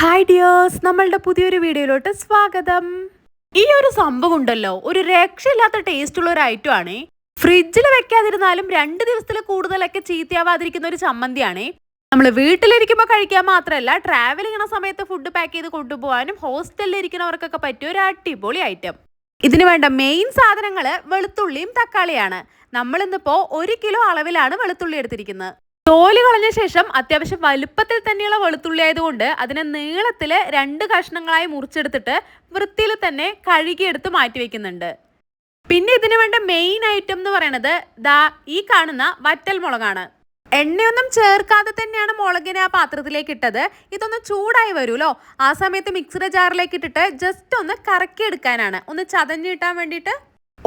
Hi dears നമ്മളുടെ പുതിയൊരു വീഡിയോയിലോട്ട് സ്വാഗതം. ഈ ഒരു സംഭവം ഉണ്ടല്ലോ. ഒരു രക്ഷയില്ലാത്ത ടേസ്റ്റ് ഉള്ള ഒരു ഐറ്റം ആണ്. ഫ്രിഡ്ജിൽ വെക്കാതിരുന്നാലും രണ്ട് ദിവസത്തിൽ കൂടുതലൊക്കെ ചീത്തയാവാതിരിക്കുന്ന ഒരു ചമ്മന്തിയാണ്. നമ്മൾ വീട്ടിലിരിക്കുമ്പോൾ കഴിക്കാൻ മാത്രമല്ല ട്രാവൽ ചെയ്യണ സമയത്ത് ഫുഡ് പാക്ക് ചെയ്ത് കൊണ്ടുപോകാനും ഹോസ്റ്റലിൽ ഇരിക്കുന്നവർക്കൊക്കെ പറ്റിയ ഒരു അടിപൊളി ഐറ്റം ഇതിന് വേണ്ട മെയിൻ സാധനങ്ങൾ വെളുത്തുള്ളിയും തക്കാളിയാണ്. നമ്മൾ ഇന്നിപ്പോ ഒരു കിലോ അളവിലാണ് വെളുത്തുള്ളി എടുത്തിരിക്കുന്നത്. തോൽ കളഞ്ഞ ശേഷം അത്യാവശ്യം വലുപ്പത്തിൽ തന്നെയുള്ള വെളുത്തുള്ളി ആയതുകൊണ്ട് അതിനെ നീളത്തിൽ രണ്ട് കഷ്ണങ്ങളായി മുറിച്ചെടുത്തിട്ട് വൃത്തിയിൽ തന്നെ കഴുകിയെടുത്ത് മാറ്റി വെക്കുന്നുണ്ട്. പിന്നെ ഇതിനു വേണ്ട മെയിൻ ഐറ്റം എന്ന് പറയുന്നത് ദാ ഈ കാണുന്ന വറ്റൽ മുളകാണ്. എണ്ണയൊന്നും ചേർക്കാതെ തന്നെയാണ് മുളകിനെ ആ പാത്രത്തിലേക്ക് ഇട്ടത്. ഇതൊന്ന് ചൂടായി വരുമല്ലോ. ആ സമയത്ത് മിക്സിയുടെ ജാറിലേക്ക് ഇട്ടിട്ട് ജസ്റ്റ് ഒന്ന് കറക്കി എടുക്കാനാണ് ഒന്ന് ചതഞ്ഞിട്ടാൻ വേണ്ടിയിട്ട്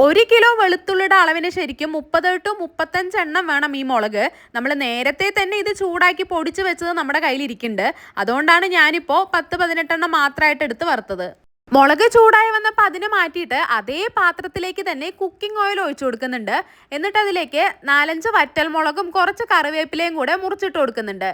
ഒരു കിലോ വെളുത്തുള്ളിയുടെ അളവിന് ശരിക്കും മുപ്പത് ടു മുപ്പത്തഞ്ച് എണ്ണം വേണം ഈ മുളക്. നമ്മൾ നേരത്തെ തന്നെ ഇത് ചൂടാക്കി പൊടിച്ച് വെച്ചത് നമ്മുടെ കയ്യിലിരിക്കുന്നുണ്ട്. അതുകൊണ്ടാണ് ഞാനിപ്പോൾ പത്ത് പതിനെട്ടെണ്ണം മാത്രമായിട്ട് എടുത്ത് വറുത്തത്. മുളക് ചൂടായി വന്നപ്പോൾ അതിനെ മാറ്റിയിട്ട് അതേ പാത്രത്തിലേക്ക് തന്നെ കുക്കിംഗ് ഓയിൽ ഒഴിച്ചു കൊടുക്കുന്നുണ്ട്. എന്നിട്ട് അതിലേക്ക് നാലഞ്ച് വറ്റൽ മുളകും കുറച്ച് കറിവേപ്പിലയും കൂടെ മുറിച്ചിട്ട് കൊടുക്കുന്നുണ്ട്.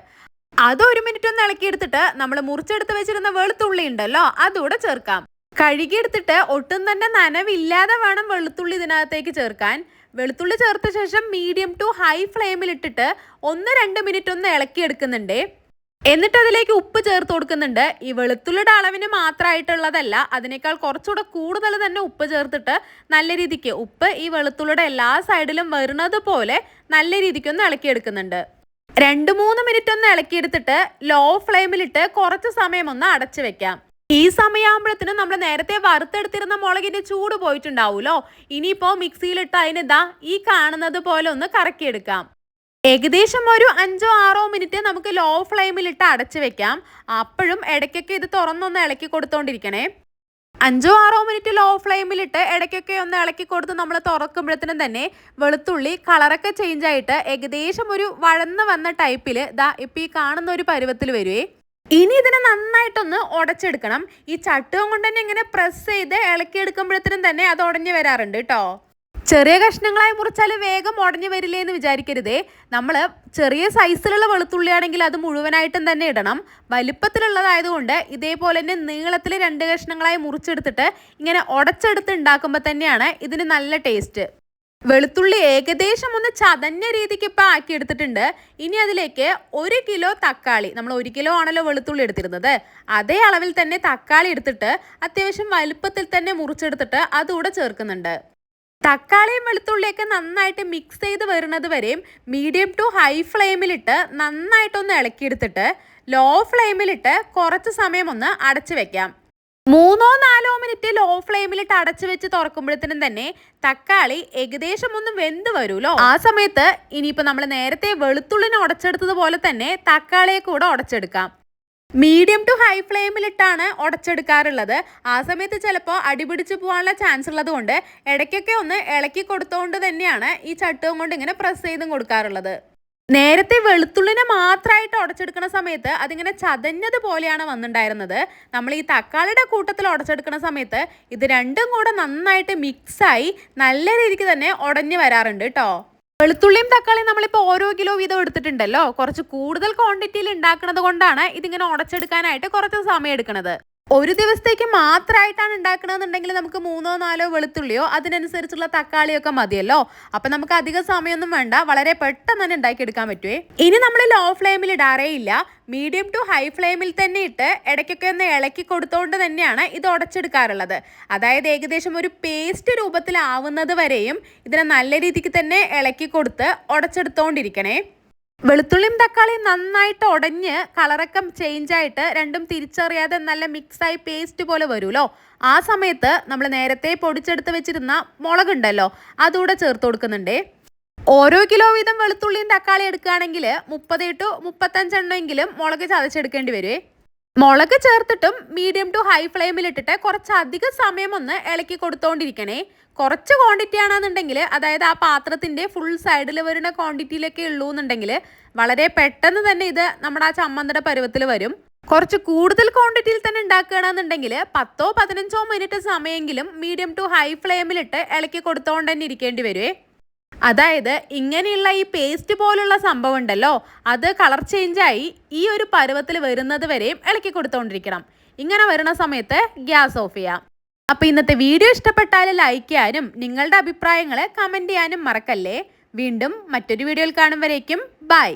അത് ഒരു മിനിറ്റ് ഒന്ന് ഇളക്കിയെടുത്തിട്ട് നമ്മൾ മുറിച്ചെടുത്ത് വെച്ചിരുന്ന വെളുത്തുള്ളി ഉണ്ടല്ലോ അതുകൂടെ ചേർക്കാം. കഴുകിയെടുത്തിട്ട് ഒട്ടും തന്നെ നനവില്ലാതെ വേണം വെളുത്തുള്ളി ഇതിനകത്തേക്ക് ചേർക്കാൻ. വെളുത്തുള്ളി ചേർത്ത ശേഷം മീഡിയം ടു ഹൈ ഫ്ലെയിമിൽ ഇട്ടിട്ട് ഒന്ന് രണ്ട് മിനിറ്റ് ഒന്ന് ഇളക്കിയെടുക്കുന്നുണ്ട്. എന്നിട്ട് അതിലേക്ക് ഉപ്പ് ചേർത്ത് കൊടുക്കുന്നുണ്ട്. ഈ വെളുത്തുള്ളിയുടെ അളവിന് മാത്രമായിട്ടുള്ളതല്ല അതിനേക്കാൾ കുറച്ചുകൂടെ കൂടുതൽ തന്നെ ഉപ്പ് ചേർത്തിട്ട് നല്ല രീതിക്ക് ഉപ്പ് ഈ വെളുത്തുള്ളിയുടെ എല്ലാ സൈഡിലും വരുന്നത് പോലെ നല്ല രീതിക്ക് ഒന്ന് ഇളക്കിയെടുക്കുന്നുണ്ട്. രണ്ട് മൂന്ന് മിനിറ്റ് ഒന്ന് ഇളക്കിയെടുത്തിട്ട് ലോ ഫ്ലെയിമിലിട്ട് കുറച്ച് സമയം ഒന്ന് അടച്ചു വെക്കാം. ഈ സമയമാകുമ്പോഴത്തേനും നമ്മൾ നേരത്തെ വറുത്തെടുത്തിരുന്ന മുളകിന്റെ ചൂട് പോയിട്ടുണ്ടാവുമല്ലോ ഇനിയിപ്പോ മിക്സിയിലിട്ട് അതിനിതാ ഈ കാണുന്നത് പോലെ ഒന്ന് കറക്കിയെടുക്കാം. ഏകദേശം ഒരു അഞ്ചോ ആറോ മിനിറ്റ് നമുക്ക് ലോ ഫ്ലെയിമിലിട്ട് അടച്ചു വെക്കാം. അപ്പോഴും ഇടയ്ക്കൊക്കെ ഇത് തുറന്നൊന്ന് ഇളക്കി കൊടുത്തോണ്ടിരിക്കണേ. അഞ്ചോ ആറോ മിനിറ്റ് ലോ ഫ്ലെയിമിലിട്ട് ഇടയ്ക്കൊക്കെ ഒന്ന് ഇളക്കി കൊടുത്ത് നമ്മൾ തുറക്കുമ്പോഴത്തേനും തന്നെ വെളുത്തുള്ളി കളറൊക്കെ ചേഞ്ച് ആയിട്ട് ഏകദേശം ഒരു വഴന്ന് വന്ന ടൈപ്പിൽ ദാ ഇപ്പം ഈ കാണുന്ന ഒരു പരുവത്തിൽ വരുവേ. ഇനി ഇതിനെ നന്നായിട്ടൊന്ന് ഉടച്ചെടുക്കണം. ഈ ചട്ടുകം കൊണ്ട് തന്നെ ഇങ്ങനെ പ്രസ് ചെയ്ത് ഇളക്കിയെടുക്കുമ്പോഴത്തേനും തന്നെ അത് ഉടഞ്ഞു വരാറുണ്ട് കേട്ടോ. ചെറിയ കഷ്ണങ്ങളായി മുറിച്ചാൽ വേഗം ഉടഞ്ഞു വരില്ലേ എന്ന് വിചാരിക്കരുതേ. നമ്മൾ ചെറിയ സൈസിലുള്ള വെളുത്തുള്ളിയാണെങ്കിൽ അത് മുഴുവനായിട്ടും തന്നെ ഇടണം. വലിപ്പത്തിലുള്ളതായതുകൊണ്ട് ഇതേപോലെ തന്നെ നീളത്തിൽ രണ്ട് കഷ്ണങ്ങളായി മുറിച്ചെടുത്തിട്ട് ഇങ്ങനെ ഉടച്ചെടുത്ത് ഉണ്ടാക്കുമ്പോൾ തന്നെയാണ് ഇതിന് നല്ല ടേസ്റ്റ് വെളുത്തുള്ളി ഏകദേശം ഒന്ന് ചതഞ്ഞ രീതിക്ക് ഇപ്പം ആക്കി എടുത്തിട്ടുണ്ട് ഇനി അതിലേക്ക് ഒരു കിലോ തക്കാളി നമ്മൾ ഒരു കിലോ ആണല്ലോ വെളുത്തുള്ളി എടുത്തിരുന്നത്. അതേ അളവിൽ തന്നെ തക്കാളി എടുത്തിട്ട് അത്യാവശ്യം വലുപ്പത്തിൽ തന്നെ മുറിച്ചെടുത്തിട്ട് അതുകൂടെ ചേർക്കുന്നുണ്ട്. തക്കാളിയും വെളുത്തുള്ളിയൊക്കെ നന്നായിട്ട് മിക്സ് ചെയ്ത് വരുന്നത് വരെയും മീഡിയം ടു ഹൈ ഫ്ലെയിമിലിട്ട് നന്നായിട്ടൊന്ന് ഇളക്കിയെടുത്തിട്ട് ലോ ഫ്ലെയിമിലിട്ട് കുറച്ച് സമയം ഒന്ന് അടച്ചു വെക്കാം. മൂന്നോ നാലോ മിനിറ്റ് ലോ ഫ്ലെയിമിലിട്ട് അടച്ചു വെച്ച് തുറക്കുമ്പോഴത്തേനും തന്നെ തക്കാളി ഏകദേശം ഒന്ന് വെന്ത് വരുമല്ലോ. ആ സമയത്ത് ഇനിയിപ്പോൾ നമ്മൾ നേരത്തെ വെളുത്തുള്ളിനെ ഉടച്ചെടുത്തതുപോലെ തന്നെ തക്കാളിയെ കൂടെ ഉടച്ചെടുക്കാം. മീഡിയം ടു ഹൈ ഫ്ലെയിമിലിട്ടാണ് ഉടച്ചെടുക്കാറുള്ളത്. ആ സമയത്ത് ചിലപ്പോൾ അടിപിടിച്ച് പോകാനുള്ള ചാൻസ് ഉള്ളത് കൊണ്ട് ഇടയ്ക്കൊക്കെ ഒന്ന് ഇളക്കി കൊടുത്തുകൊണ്ട് തന്നെയാണ് ഈ ചട്ടവും കൊണ്ട് ഇങ്ങനെ പ്രസ് ചെയ്തും കൊടുക്കാറുള്ളത്. നേരത്തെ വെളുത്തുള്ളിനെ മാത്രമായിട്ട് ഉടച്ചെടുക്കുന്ന സമയത്ത് അതിങ്ങനെ ചതഞ്ഞത് പോലെയാണ് വന്നിട്ടുണ്ടായിരുന്നത് നമ്മൾ ഈ തക്കാളിയുടെ കൂട്ടത്തിൽ ഉടച്ചെടുക്കുന്ന സമയത്ത് ഇത് രണ്ടും കൂടെ നന്നായിട്ട് മിക്സായി നല്ല രീതിക്ക് തന്നെ ഉടഞ്ഞു വരാറുണ്ട് കേട്ടോ വെളുത്തുള്ളിയും തക്കാളിയും നമ്മളിപ്പോൾ ഓരോ കിലോ വീതം എടുത്തിട്ടുണ്ടല്ലോ. കുറച്ച് കൂടുതൽ ക്വാണ്ടിറ്റിയിൽ ഉണ്ടാക്കുന്നത് കൊണ്ടാണ് ഇതിങ്ങനെ ഉടച്ചെടുക്കാനായിട്ട് കുറച്ച് സമയം എടുക്കുന്നത് ഒരു ദിവസത്തേക്ക് മാത്രമായിട്ടാണ് ഉണ്ടാക്കണമെന്നുണ്ടെങ്കിൽ നമുക്ക് മൂന്നോ നാലോ വെളുത്തുള്ളിയോ അതിനനുസരിച്ചുള്ള തക്കാളിയൊക്കെ മതിയല്ലോ. അപ്പൊ നമുക്ക് അധിക സമയമൊന്നും വേണ്ട. വളരെ പെട്ടെന്ന് തന്നെ ഉണ്ടാക്കിയെടുക്കാൻ പറ്റുമേ ഇനി നമ്മൾ ലോ ഫ്ലെയിമിൽ ഇടാറേ ഇല്ല. മീഡിയം ടു ഹൈ ഫ്ലെയിമിൽ തന്നെ ഇട്ട് ഇടയ്ക്കൊക്കെ ഒന്ന് ഇളക്കി കൊടുത്തോണ്ട് തന്നെയാണ് ഇത് ഉടച്ചെടുക്കാറുള്ളത് അതായത് ഏകദേശം ഒരു പേസ്റ്റ് രൂപത്തിലാവുന്നത് വരെയും ഇതിനെ നല്ല രീതിക്ക് തന്നെ ഇളക്കി കൊടുത്ത് ഉടച്ചെടുത്തോണ്ടിരിക്കണേ വെളുത്തുള്ളിയും തക്കാളിയും നന്നായിട്ട് ഉടഞ്ഞ് കളറക്കം ചേഞ്ച് ആയിട്ട് രണ്ടും തിരിച്ചറിയാതെ നല്ല മിക്സായി പേസ്റ്റ് പോലെ വരുമല്ലോ. ആ സമയത്ത് നമ്മൾ നേരത്തെ പൊടിച്ചെടുത്ത് വെച്ചിരുന്ന മുളകുണ്ടല്ലോ അതുകൂടെ ചേർത്ത് കൊടുക്കുന്നുണ്ടേ. ഓരോ കിലോ വീതം വെളുത്തുള്ളിയും തക്കാളി എടുക്കുകയാണെങ്കിൽ മുപ്പത് ടു മുപ്പത്തഞ്ചെണ്ണമെങ്കിലും മുളക് ചതച്ചെടുക്കേണ്ടി വരുവേ. മുളക് ചേർത്തിട്ടും മീഡിയം ടു ഹൈ ഫ്ലെയിമിൽ ഇട്ടിട്ട് കുറച്ചധികം സമയം ഒന്ന് ഇളക്കി കൊടുത്തോണ്ടിരിക്കണേ. കുറച്ച് ക്വാണ്ടിറ്റി ആണെന്നുണ്ടെങ്കിൽ അതായത് ആ പാത്രത്തിന്റെ ഫുൾ സൈഡിൽ വരുന്ന ക്വാണ്ടിറ്റിയിലൊക്കെ ഉള്ളൂ എന്നുണ്ടെങ്കിൽ വളരെ പെട്ടെന്ന് തന്നെ ഇത് നമ്മുടെ ആ ചമ്മന്തിയുടെ പരുവത്തിൽ വരും. കുറച്ച് കൂടുതൽ ക്വാണ്ടിറ്റിയിൽ തന്നെ ഉണ്ടാക്കുകയാണെന്നുണ്ടെങ്കിൽ പത്തോ പതിനഞ്ചോ മിനിറ്റ് സമയമെങ്കിലും മീഡിയം ടു ഹൈ ഫ്ലെയിമിലിട്ട് ഇളക്കി കൊടുത്തോണ്ട് തന്നെ ഇരിക്കേണ്ടി വരുവേ. അതായത് ഇങ്ങനെയുള്ള ഈ പേസ്റ്റ് പോലുള്ള സംഭവം ഉണ്ടല്ലോ അത് കളർ ചേഞ്ചായി ഈ ഒരു പരുവത്തിൽ വരുന്നത് വരെയും ഇളക്കി കൊടുത്തുകൊണ്ടിരിക്കണം ഇങ്ങനെ വരുന്ന സമയത്ത് ഗ്യാസ് ഓഫ് ചെയ്യാം. അപ്പോൾ ഇന്നത്തെ വീഡിയോ ഇഷ്ടപ്പെട്ടാൽ ലൈക്ക് ചെയ്യാനും നിങ്ങളുടെ അഭിപ്രായങ്ങളെ കമന്റ് ചെയ്യാനും മറക്കല്ലേ. വീണ്ടും മറ്റൊരു വീഡിയോയിൽ കാണും വരേക്കും. ബൈ